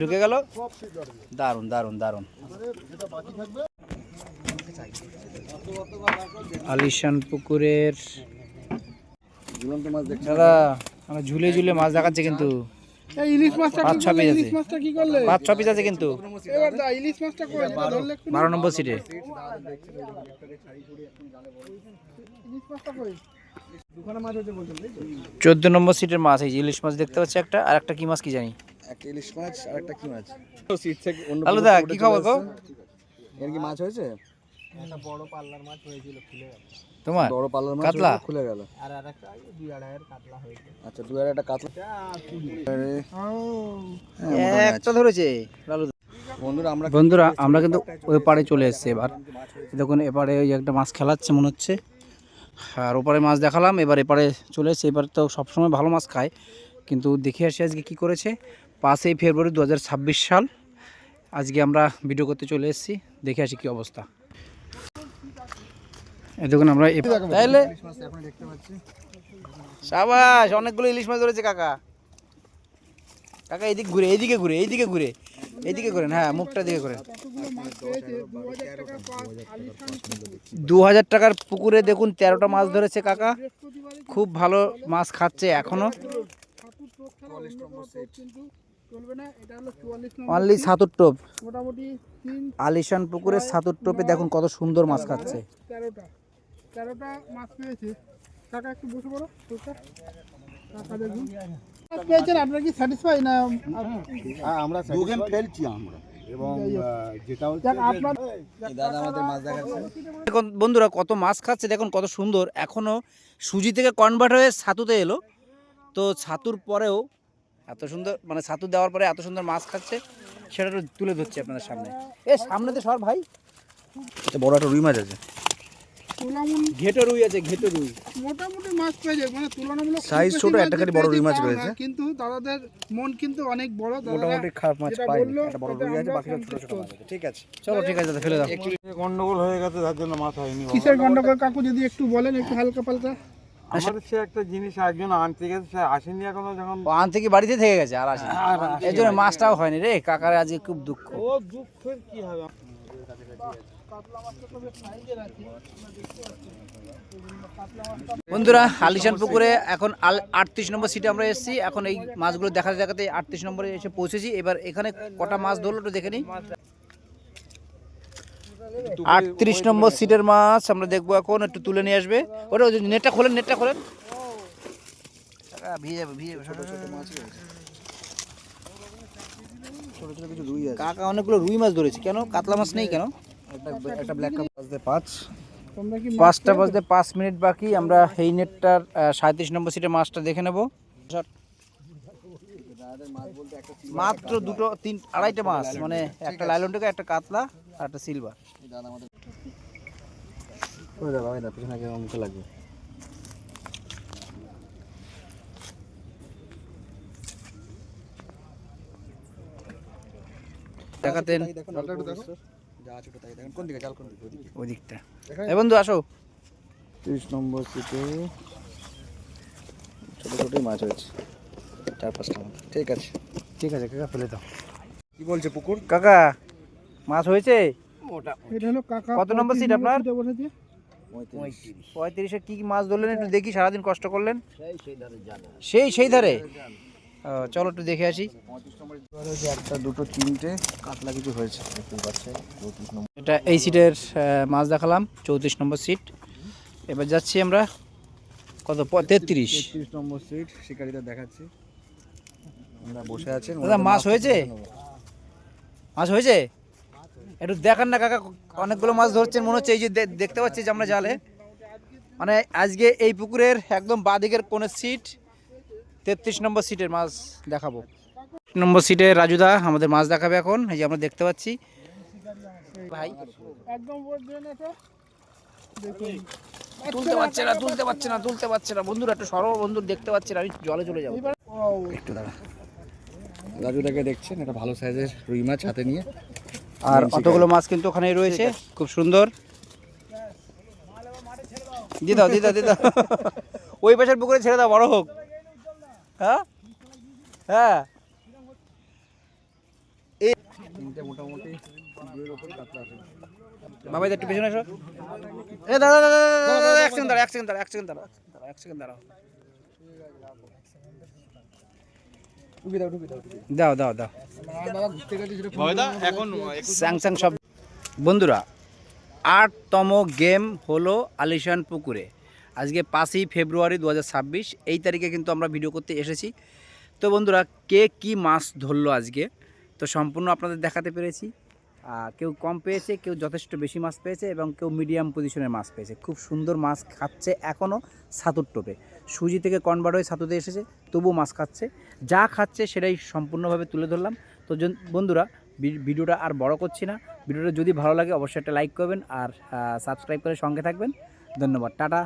ঢুকে গেল? দারুণ দারুণ দারুণ আলিশান পুকুরের দাদা আমরা ঝুলে ঝুলে মাছ দেখাচ্ছে কিন্তু। এই ইলিশ মাছটা পাঁচ ছ পিস আছে। পাঁচ ছ পিস আছে কিন্তু। বারো নম্বর সিটে? চোদ্দ নম্বর সিটের মাছ এই ইলিশ মাছ দেখতে পাচ্ছি একটা। আর একটা কি মাছ কি জানি? একটা ইলিশ মাছ আর একটা কি মাছ? সিট থেকে অন্য আলুদা, পুকুরে কি খবর গো? এর কি মাছ হয়েছে? তোমার? বড় পাল্লার মাছ কাতলা? খুলে গেল। আচ্ছা দু হাজার একটা কাতলা আরে, হ্যাঁ, একটা ধরেছে। লালু বন্ধুরা আমরা বন্ধুরা আমরা কিন্তু ওই পাড়ে চলে এসেছি এবার। দেখুন এপারে ওই একটা মাছ খেলাচ্ছে মনে হচ্ছে। আর ওপারে মাছ দেখালাম এবার এপারে চলে এসেছি। এবার তো সবসময় ভালো মাছ খায়। কিন্তু দেখে আসি আজকে কি করেছে। পাঁচই ফেব্রুয়ারি দু হাজার ছাব্বিশ সাল। আজকে আমরা ভিডিও করতে চলে এসেছি। দেখে আসি কি অবস্থা। এই দেখুন আমরা তাইলে সাবাস অনেকগুলো ইলিশ মাছ ধরেছে কাকা। কাকা এদিকে ঘুরে এইদিকে ঘুরে এইদিকে ঘুরে। এইদিকে করেন হ্যাঁ মুখটা দিকে করেন দু হাজার টাকার পুকুরে দেখুন তেরোটা মাছ ধরেছে কাকা। খুব ভালো মাছ খাচ্ছে এখনও। কিন্তু চলবে না এটা হলো চুয়াল্লিশ নম্বর অনলি সাতুর টোপ। মোটামুটি আলিশান পুকুরের সাতুর টোপে দেখুন কত সুন্দর মাছ খাচ্ছে। তেরোটা তেরোটা মাছ পেয়েছে। কাকা একটু বসে পড়ো কাকা দেখুন। পেয়েছেন আপনার কি স্যাটিসফাই না আমরা দুগেন ফেলছি আমরা। এবং যেটা হচ্ছে যাক আপনার এই দাদা আমাদের মাছ দেখাচ্ছে। দেখুন বন্ধুরা কত মাছ খাচ্ছে দেখুন কত সুন্দর। এখনও সুজি থেকে কনভার্ট হয়ে ছাতুতে এলো। তো ছাতুর পরেও এত সুন্দর মানে ছাতু দেওয়ার পরে এত সুন্দর মাছ খাচ্ছে সেটা একটু তুলে ধরছি আপনাদের সামনে। এ সামনে তো সর ভাই। এটা বড় একটা রুই মাছ আছে। ঘেটো রুই আছে ঘেটো রুই। মোটামুটি মাছ পেয়েছে মানে তুলনামূলক বেশি ছোট, একটা খালি বড় রুই মাছ রয়েছে। কিন্তু দাদাদের মন কিন্তু অনেক বড় মোটামুটি খারাপ মাছ বলল, একটা বড় রুই আছে বাকিটা ছোট ছোট মাছ আছে ঠিক আছে। চলো ঠিক আছে দাদা ফেলে দাও। গন্ডগোল হয়ে গেছে তার জন্য মাছ হয়নি কিসের গন্ডগোল কাকু যদি একটু বলেন একটু হালকা পাল্টা। আমাদের সে একটা জিনিস একজন আনতে গেছে সে আসেনি এখনও যখন ও আন থেকে বাড়িতে থেকে গেছে? আর এই জন্য মাছটাও হয়নি রে কাকার আজকে খুব দুঃখ। ও দুঃখের কি হবে? বন্ধুরা আলিশান পুকুরে এখন আটত্রিশ নম্বর সিটে আমরা এসেছি। এখন এই মাছগুলো দেখাতে দেখাতে আটত্রিশ নম্বরে এসে পৌঁছেছি। এবার এখানে কটা মাছ ধরলো একটু দেখে নিই। আটত্রিশ নম্বর সিটের মাছ আমরা দেখব এখন একটু তুলে নিয়ে আসবে। ওটা ওই নেটটা খোলেন নেটটা খোলেন। ভিজে যাবে ভিজে যাবে ছোটো ছোটো মাছ ছোট ছোট কিছু রুই আছে। কাকা অনেকগুলো রুই মাছ ধরেছে। কেন? কাতলা মাছ নেই কেন? একটা একটা ব্ল্যাক কাপ আছে পাঁচ। পাঁচটা বাজতে পাঁচ মিনিট বাকি। আমরা এই নেটটার সাঁত্রিশ নম্বর সিটে মাছটা দেখে নেব। মাত্র দুটো তিন আড়াইটা মাছ মানে একটা লাইলন টেকা একটা কাতলা। আর একটা সিলভার দাদা আমাদের ওই দাদা ওই দাদা পিছনে কেমন মুখে লাগবে। দেখাতেন। ওই দিকটা এই বন্ধু আসো। তিরিশ নম্বর সিটে ছোটো ছোটোই মাছ হয়েছে। চার পাঁচটা মতো ঠিক আছে। ঠিক আছে কাকা ফেলে দাও। কি বলছে পুকুর? কাকা মাছ হয়েছে? এটা হলো কাকা কত নম্বর সিট আপনার? পঁয়ত্রিশে কি কি মাছ ধরলেন একটু দেখি সারাদিন কষ্ট করলেন? সেই সেই ধারে চলো একটু দেখে আসি। নম্বর একটা দুটো তিনটে কাতলা কিছু হয়েছে। এটা এই সিটের মাছ দেখালাম চৌত্রিশ নম্বর সিট এবার যাচ্ছি আমরা কত প- তেত্রিশ। তেত্রিশ নম্বর সিট শিকারিটা দেখাচ্ছি। আমরা বসে আছেন দাদা মাছ হয়েছে? মাছ হয়েছে? একটু দেখান না কাকা, অনেকগুলো মাছ ধরছেন, মনে হচ্ছে এই যে দেখতে পাচ্ছি যে আমরা জালে। মানে আজকে এই পুকুরের একদম বাদিকের কোণের সিট, তেত্রিশ নম্বর সিটের মাছ দেখাবো। নম্বর সিটে রাজুদা আমাদের মাছ দেখাবে এখন, এই যে আমরা দেখতে পাচ্ছি। ভাই। তুলতে পারছে না, তুলতে পারছে না, তুলতে পারছে না। বন্ধুরা, একটু সরব বন্ধু দেখতে পাচ্ছি না, আমি জলে চলে যাব। একটু দাঁড়া। রাজুটাকে দেখছেন, একটা ভালো সাইজের রুই মাছ হাতে নিয়ে। আর অতগুলো মাছ কিন্তু ওখানেই রয়েছে। খুব সুন্দর। দিয়ে দাও দিয়ে দাও দিয়ে দাও। ওই পাশের পুকুরে ছেড়ে দাও বড় হোক। হ্যাঁ? হ্যাঁ। মোটামুটি দুইয়ের ওপরে কাতলা আছে বাবা একটু পেছনে এসো এ দাঁড়া এক সেকেন্ড দাঁড়া এক সেকেন্ড দাঁড়া এক সেকেন্ড দাঁড়া দাঁড়া, এক সেকেন্ড দাঁড়াও। দাও দাও দাও। স্যাংস্যাং সব বন্ধুরা আটতম গেম হলো আলিশান পুকুরে। আজকে পাঁচই ফেব্রুয়ারি দু হাজার ছাব্বিশ এই তারিখে কিন্তু আমরা ভিডিও করতে এসেছি। তো বন্ধুরা কে কি মাছ ধরলো আজকে? তো সম্পূর্ণ আপনাদের দেখাতে পেরেছি। কেউ কম পেয়েছে কেউ যথেষ্ট বেশি মাছ পেয়েছে এবং কেউ মিডিয়াম পজিশনের মাছ পেয়েছে। খুব সুন্দর মাছ খাচ্ছে এখনও সাতুর টোপে। সুজি থেকে কনভার্ট হয়ে সাতুতে এসেছে, তবুও মাছ খাচ্ছে। যা খাচ্ছে সেটাই সম্পূর্ণভাবে তুলে ধরলাম। তো বন্ধুরা ভিডিওটা আর বড় করছি না। ভিডিওটা যদি ভালো লাগে, অবশ্যই একটা লাইক করবেন আর সাবস্ক্রাইব করে সঙ্গে থাকবেন। ধন্যবাদ, টাটা।